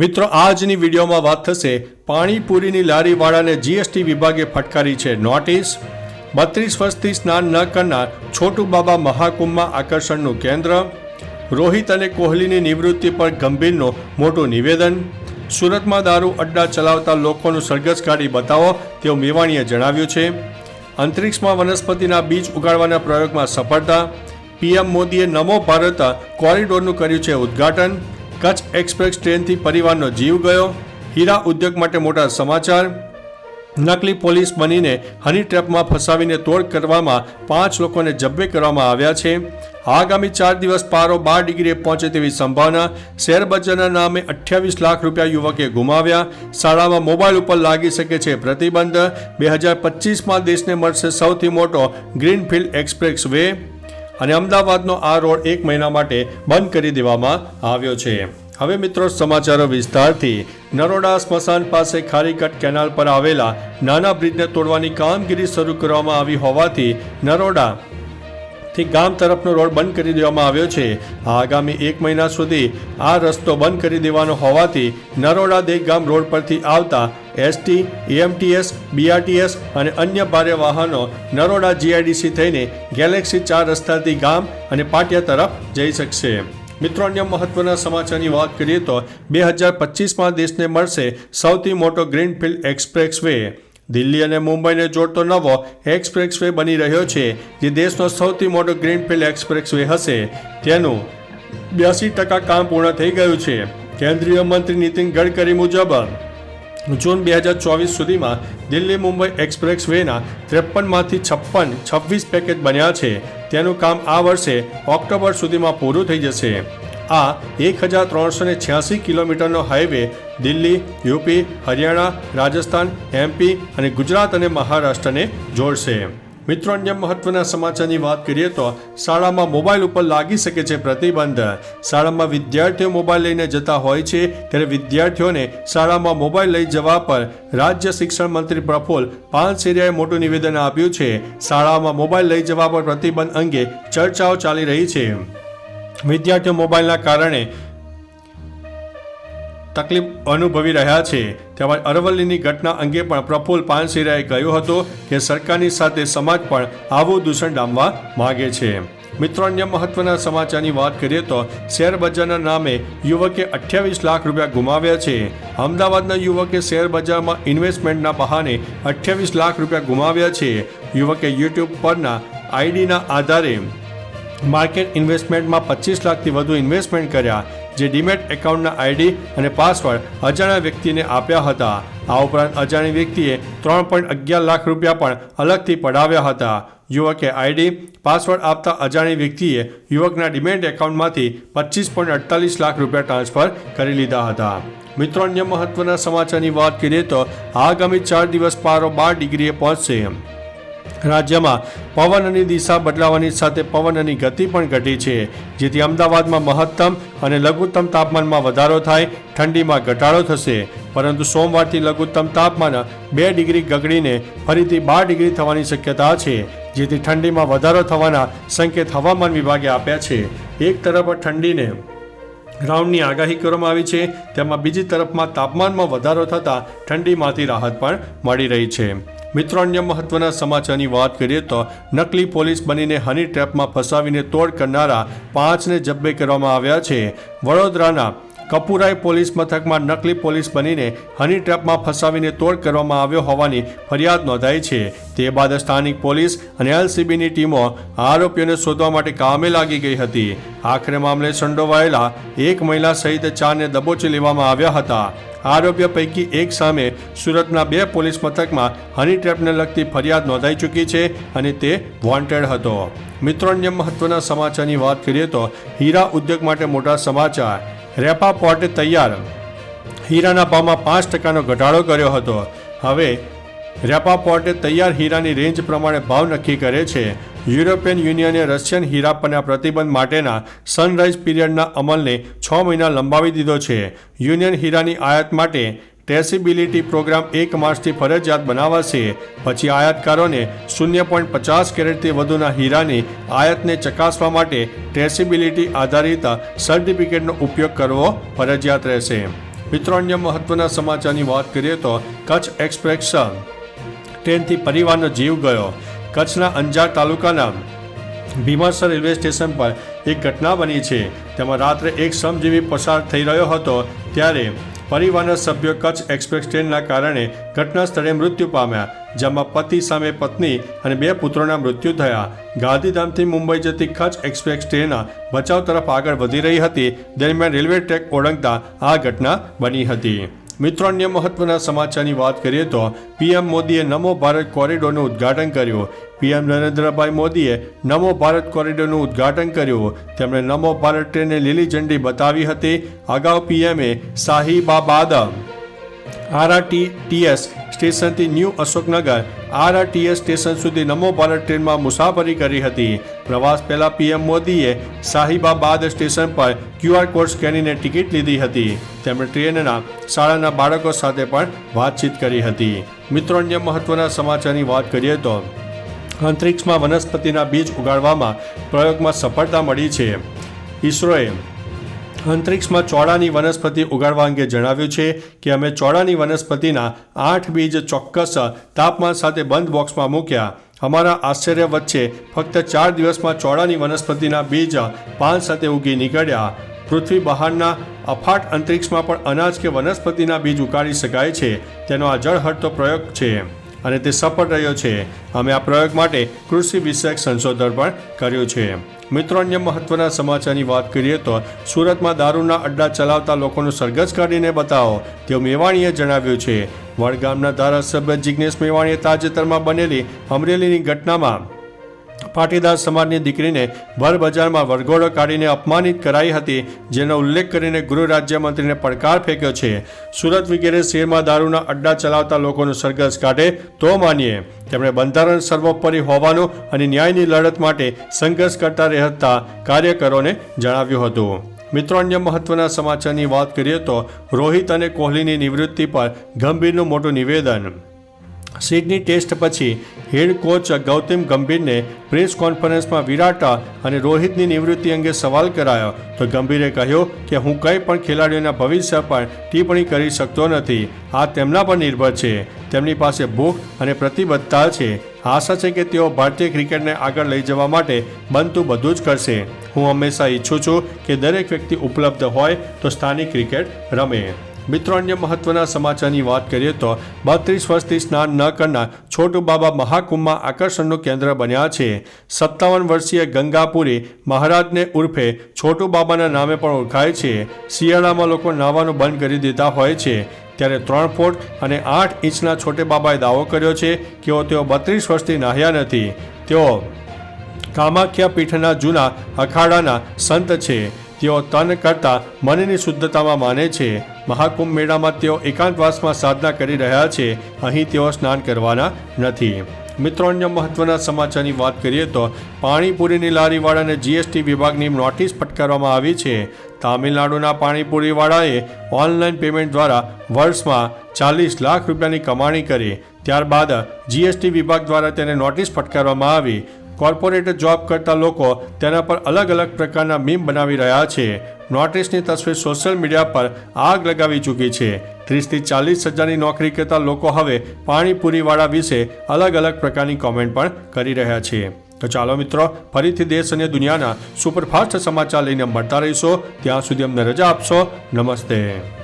મિત્રો, આજની વિડીયોમાં વાત થશે પાણીપુરીની લારીવાળાને જીએસટી વિભાગે ફટકારી છે નોટિસ. બત્રીસ વર્ષથી સ્નાન ન કરનાર છોટુ બાબા મહાકુંભમાં આકર્ષણનું કેન્દ્ર. રોહિત અને કોહલીની નિવૃત્તિ પર ગંભીરનું મોટું નિવેદન. સુરતમાં દારૂ અડ્ડા ચલાવતા લોકોનું સરઘસ કાઢી બતાવો તેવું મેવાણીએ જણાવ્યું છે. અંતરિક્ષમાં વનસ્પતિના બીજ ઉગાડવાના પ્રયોગમાં સફળતા. પીએમ મોદીએ નમો ભારત કોરિડોરનું કર્યું છે ઉદ્ઘાટન. કચ્છ એક્સપ્રેસ ટ્રેનથી પરિવારનો જીવ ગયો. હીરા ઉદ્યોગ માટે મોટા સમાચાર. નકલી પોલીસ બનીને હની ટ્રેપમાં ફસાવીને તોડ કરવામાં પાંચ લોકોને જબ્બે કરવામાં આવ્યા છે. આગામી ચાર દિવસ પારો બાર ડિગ્રીએ પહોંચે તેવી સંભાવના. શેરબજારના નામે અઠ્યાવીસ લાખ રૂપિયા યુવકે ગુમાવ્યા. શાળામાં મોબાઈલ ઉપર લાગી શકે છે પ્રતિબંધ. બે હજાર પચીસમાં દેશને મળશે સૌથી મોટો ગ્રીનફિલ્ડ એક્સપ્રેસ વે અને અમદાવાદનો આ રોડ એક મહિના માટે બંધ કરી દેવામાં આવ્યો છે. હવે મિત્રો સમાચારો વિસ્તારથી. નરોડા સ્મશાન પાસે ખારીકટ કેનાલ પર આવેલા નાના બ્રિજને તોડવાની કામગીરી શરૂ કરવામાં આવી હોવાથી નરોડા થી ગામ તરફનો રોડ બંધ કરી દેવામાં આવ્યો છે. આગામી એક મહિના સુધી આ રસ્તો બંધ કરી દેવાનો હોવાથી નરોડા દેગ ગામ રોડ પરથી આવતા એસટી એએમટીએસ બીઆરટીએસ અને અન્ય ભારે વાહનો નરોડા જીઆઈડીસી થઈને ગેલેક્સી ચાર રસ્તાથી ગામ અને પાટિયા તરફ જઈ શકશે. મિત્રો, અન્ય મહત્વના સમાચારની વાત કરીએ તો બે હજાર પચીસમાં દેશને મળશે સૌથી મોટો ગ્રીનફિલ્ડ એક્સપ્રેસ વે દિલ્હી અને મુંબઈને જોડતો નવો એક્સપ્રેસવે બની રહ્યો છે, જે દેશનો સૌથી મોટો ગ્રીનફિલ્ડ એક્સપ્રેસવે હશે. તેનું બ્યાસી ટકા કામ પૂર્ણ થઈ ગયું છે. કેન્દ્રીય મંત્રી નીતિન ગડકરી મુજબ, જૂન બે હજાર ચોવીસ સુધીમાં દિલ્હી મુંબઈ એક્સપ્રેસ વેના ત્રેપનમાંથી છપ્પન, છવ્વીસ પેકેજ બન્યા છે. તેનું કામ આ વર્ષે ઓક્ટોબર સુધીમાં પૂરું થઈ જશે. આ એક હજાર ત્રણસો ને છ્યાસી કિલોમીટરનો highway Delhi, UP, Haryana, Rajasthan, MP અને ગુજરાત અને મહારાષ્ટ્રને જોડશે. મિત્રો, અન્ય મહત્વના સમાચારની વાત કરીએ તો શાળામાં મોબાઈલ ઉપર લાગી શકે છે પ્રતિબંધ. શાળામાં વિદ્યાર્થીઓ મોબાઈલ લઈને જતા હોય છે, ત્યારે વિદ્યાર્થીઓને શાળામાં મોબાઈલ લઈ જવા પર રાજ્ય શિક્ષણ મંત્રી પ્રફુલ પાનસેરિયાએ મોટું નિવેદન આપ્યું છે. શાળામાં મોબાઈલ લઈ જવા પર પ્રતિબંધ અંગે ચર્ચાઓ ચાલી રહી છે. વિદ્યાર્થીઓ મોબાઈલના કારણે તકલીફ અનુભવી રહ્યા છે. તેમજ અરવલ્લીની ઘટના અંગે પણ પ્રફુલ પાનસિરાએ કહ્યું હતું કે સરકારની સાથે સમાજ પણ આવું દૂષણ ડામવા માગે છે. મિત્રો, અન્ય મહત્વના સમાચારની વાત કરીએ તો શેર બજારના નામે યુવકે અઠ્યાવીસ લાખ રૂપિયા ગુમાવ્યા છે. અમદાવાદના યુવકે શેર બજારમાં ઇન્વેસ્ટમેન્ટના બહાને અઠ્યાવીસ લાખ રૂપિયા ગુમાવ્યા છે. યુવકે યુટ્યુબ પરના આઈડીના આધારે માર્કેટ ઇન્વેસ્ટમેન્ટમાં પચીસ લાખથી વધુ ઇન્વેસ્ટમેન્ટ કર્યા, જે ડીમેટ એકાઉન્ટના આઈડી અને પાસવર્ડ અજાણ્યા વ્યક્તિને આપ્યા હતા. આ ઉપરાંત અજાણી વ્યક્તિએ ત્રણ પોઈન્ટ અગિયાર લાખ રૂપિયા પણ અલગથી પડાવ્યા હતા. યુવકે આઈડી, પાસવર્ડ આપતા અજાણી વ્યક્તિએ યુવકના ડીમેટ એકાઉન્ટમાંથી પચીસ પોઈન્ટ અડતાલીસ લાખ રૂપિયા ટ્રાન્સફર કરી લીધા હતા. મિત્રો, અન્ય મહત્વના સમાચારની વાત કરીએ તો આગામી ચાર દિવસ પારો બાર ડિગ્રીએ પહોંચશે. રાજ્યમાં પવનની દિશા બદલાવાની સાથે પવનની ગતિ પણ ઘટી છે. જેથી અમદાવાદમાં મહત્તમ અને લઘુત્તમ તાપમાનમાં વધારો થાય, ઠંડીમાં ઘટાડો થશે. પરંતુ સોમવારથી લઘુત્તમ તાપમાન બે ડિગ્રી ગગડીને ફરીથી બાર ડિગ્રી થવાની શક્યતા છે, જેથી ઠંડીમાં વધારો થવાના સંકેત હવામાન વિભાગે આપ્યા છે. એક તરફ ઠંડીને રાઉન્ડની આગાહી કરવામાં આવી છે, તેમાં બીજી તરફમાં તાપમાનમાં વધારો થતાં ઠંડીમાંથી રાહત પણ મળી રહી છે. મિત્રો, અન્ય મહત્વના સમાચારની વાત કરીએ તો નકલી પોલીસ બનીને હની ટ્રેપમાં ફસાવીને તોડ કરનારા પાંચને જબ્બે કરવામાં આવ્યા છે. વડોદરાના કપુરાઈ પોલીસ મથકમાં નકલી પોલીસ બનીને હની ટ્રેપમાં ફસાવીને તોડ કરવામાં આવ્યો હોવાની ફરિયાદ નોંધાઈ છે. તે બાદ સ્થાનિક પોલીસ અને એલસીબીની ટીમો આરોપીઓને શોધવા માટે કામે લાગી ગઈ હતી. આખરે મામલે સંડોવાયેલા એક મહિલા સહિત ચારને દબોચી લેવામાં આવ્યા હતા. આરોપીઓ પૈકી એક સામે સુરતના બે પોલીસ મથકમાં હની ટ્રેપને લગતી ફરિયાદ નોંધાઈ ચૂકી છે અને તે વોન્ટેડ હતો. મિત્રો, અન્ય મહત્વના સમાચારની વાત કરીએ તો હીરા ઉદ્યોગ માટે મોટા સમાચાર. રેપા પોર્ટે તૈયાર. હીરાના ભાવમાં પાંચ ટકાનો ઘટાડો કર્યો હતો. હવે, રેપા પોર્ટે તૈયાર હીરાની રેન્જ પ્રમાણે ભાવ નક્કી કરે છે. યુરોપિયન યુનિયને રશિયન હીરા પરના પ્રતિબંધ માટેના સનરાઇઝ પીરિયડના અમલને છ મહિના લંબાવી દીધો છે. યુનિયન હીરાની આયાત માટે ટ્રેસિબિલિટી પ્રોગ્રામ એક માર્ચથી ફરજિયાત બનાવાશે. પછી આયાતકારોને શૂન્ય પોઈન્ટ પચાસ કેરેટથી વધુના હીરાની આયાતને ચકાસવા માટે ટ્રેસિબિલિટી આધારિત સર્ટિફિકેટનો ઉપયોગ કરવો ફરજિયાત રહેશે. મિત્રો, અન્ય મહત્વના સમાચારની વાત કરીએ તો કચ્છ એક્સપ્રેસ ટ્રેનથી પરિવારનો જીવ ગયો. કચ્છના અંજાર તાલુકાના ભીમાસર રેલવે સ્ટેશન પર એક ઘટના બની છે. તેમાં રાત્રે એક શ્રમજીવી પસાર થઈ રહ્યો હતો. ત્યારે પરિવારના સભ્યો કચ્છ એક્સપ્રેસ ટ્રેનના કારણે ઘટના સ્થળે મૃત્યુ પામ્યા, જેમાં પતિ સામે પત્ની અને બે પુત્રોના મૃત્યુ થયા. ગાંધીધામથી મુંબઈ જતી કચ્છ એક્સપ્રેસ ટ્રેન બચાવ તરફ આગળ વધી રહી હતી. દરમિયાન રેલવે ટ્રેક ઓળંગતા આ ઘટના બની હતી. મિત્રો, અન્ય મહત્વના સમાચારની વાત કરીએ તો પીએમ મોદીએ નમો ભારત કોરિડોરનું ઉદ્ઘાટન કર્યું. પીએમ નરેન્દ્રભાઈ મોદીએ નમો ભારત કોરિડોરનું ઉદ્ઘાટન કર્યું. તેમણે નમો ભારત ટ્રેનને લીલી ઝંડી બતાવી હતી. અગાઉ પીએમએ સાહિબાબાદ આરઆરટીટીએસ સ્ટેશનથી ન્યૂ અશોકનગર. આરઆરટીએસ સ્ટેશન સુધી નમો ભારત ટ્રેનમાં મુસાફરી કરી હતી. પ્રવાસ પહેલાં પીએમ મોદીએ સાહિબાબાદ સ્ટેશન પર ક્યુઆર કોડ સ્કેનીને ટિકિટ લીધી હતી. તેમણે ટ્રેનના શાળાના બાળકો સાથે પણ વાતચીત કરી હતી. મિત્રો, અન્ય મહત્વના સમાચારની વાત કરીએ તો, અંતરિક્ષમાં વનસ્પતિના બીજ ઉગાડવામાં પ્રયોગમાં સફળતા મળી છે. ઈસરોએ અંતરિક્ષમાં ચોળાની વનસ્પતિ ઉગાડવા અંગે જણાવ્યું છે કે અમે ચોળાની વનસ્પતિના આઠ બીજ ચોક્કસ તાપમાન સાથે બંધ બોક્સમાં મૂક્યા. અમારા આશ્ચર્ય વચ્ચે ફક્ત ચાર દિવસમાં ચોળાની વનસ્પતિના બીજ પાન સાથે ઉગી નીકળ્યા. પૃથ્વી બહારના અફાટ અંતરિક્ષમાં પણ અનાજ કે વનસ્પતિના બીજ ઉગાડી શકાય છે. તેનો આ જળહટતો પ્રયોગ છે અને તે સફળ રહ્યો છે. અમે આ પ્રયોગ માટે કૃષિ વિષયક સંશોધન પણ કર્યું છે. મિત્રો, અન્ય મહત્વના સમાચારની વાત કરીએ તો સુરતમાં દારૂના અડ્ડા ચલાવતા લોકોનો સરઘસ કાઢીને બતાવો. તેવું મેવાણીએ જણાવ્યું છે. વડગામના ધારાસભ્ય જિજ્ઞેશ મેવાણીએ તાજેતરમાં બનેલી અમરેલીની ઘટનામાં પાટીદાર સમાજની દીકરીને ભર બજારમાં વરઘોડો કાઢીને અપમાનિત કરાઈ હતી, જેનો ઉલ્લેખ કરીને ગૃહ રાજ્યમંત્રીને પડકાર ફેંક્યો છે. સુરત વગેરે શહેરમાં દારૂના અડ્ડા ચલાવતા લોકોનું સરઘસ કાઢે તો માનીએ. તેમણે બંધારણ સર્વોપરી હોવાનું અને ન્યાયની લડત માટે સંઘર્ષ કરતા રહેતા કાર્યકરોને જણાવ્યું હતું. મિત્રો, અન્ય મહત્વના સમાચારની વાત કરીએ તો રોહિત અને કોહલીની નિવૃત્તિ પર ગંભીરનું મોટું નિવેદન સિડની ટેસ્ટ પછી હેડ કોચ ગૌતમ ગંભીરને પ્રેસ કોન્ફરન્સમાં વિરાટ અને રોહિતની નિવૃત્તિ અંગે સવાલ કરાયો. તો ગંભીરે કહ્યું કે, હું કંઈ પણ ખેલાડીઓના ભવિષ્ય પર ટિપ્પણી કરી શકતો નથી. આ તેમના પર નિર્ભર છે. તેમની પાસે ભૂખ અને પ્રતિબદ્ધતા છે. આશા છે કે તેઓ ભારતીય ક્રિકેટને આગળ લઈ જવા માટે બનતું બધું જ કરશે. હું હંમેશા ઈચ્છું છું કે દરેક વ્યક્તિ ઉપલબ્ધ હોય તો સ્થાનિક ક્રિકેટ રમે. મિત્રો, અન્ય મહત્વના સમાચારની વાત કરીએ તો બત્રીસ વર્ષથી સ્નાન ન કરનાર છોટુ બાબા મહાકુંભમાં આકર્ષણનું કેન્દ્ર બન્યા છે. સત્તાવન વર્ષીય ગંગાપુરી મહારાજને ઉર્ફે છોટુ બાબાના નામે પણ ઓળખાય છે. શિયાળામાં લોકો નાહવાનું બંધ કરી દેતા હોય છે. ત્યારે ત્રણ ફૂટ અને આઠ ઇંચના છોટે બાબાએ દાવો કર્યો છે કે તેઓ બત્રીસ વર્ષથી નાહ્યા નથી. તેઓ કામાખ્યા પીઠના જૂના અખાડાના સંત છે. તેઓ તન કરતાં મનની શુદ્ધતામાં માને છે. મહાકુંભ મેળામાં તેઓ એકાંતવાસમાં સાધના કરી રહ્યા છે. અહીં તેઓ સ્નાન કરવાના નથી. મિત્રો અન્ય મહત્વના સમાચારની વાત કરીએ તો પાણીપુરીની લારીવાળાને જીએસટી વિભાગની નોટિસ ફટકારવામાં આવી છે. તામિલનાડુના પાણીપુરીવાળાએ ઓનલાઈન પેમેન્ટ દ્વારા વર્ષમાં ચાલીસ લાખ રૂપિયાની કમાણી કરી. ત્યારબાદ જીએસટી વિભાગ દ્વારા તેને નોટિસ ફટકારવામાં આવી. કોર્પોરેટ જોબ કરતા લોકો તેના પર અલગ અલગ પ્રકારના મીમ બનાવી રહ્યા છે. નોટિસની તસવીર સોશિયલ મીડિયા પર આગ લગાવી ચૂકી છે. ત્રીસથી ચાલીસ હજારની નોકરી કરતા લોકો હવે પાણીપુરીવાળા વિશે અલગ અલગ પ્રકારની કોમેન્ટ પણ કરી રહ્યા છે. તો ચાલો મિત્રો, ફરીથી દેશ અને દુનિયાના સુપરફાસ્ટ સમાચાર લઈને મળતા રહીશો. ત્યાં સુધી અમને રજા આપશો. નમસ્તે.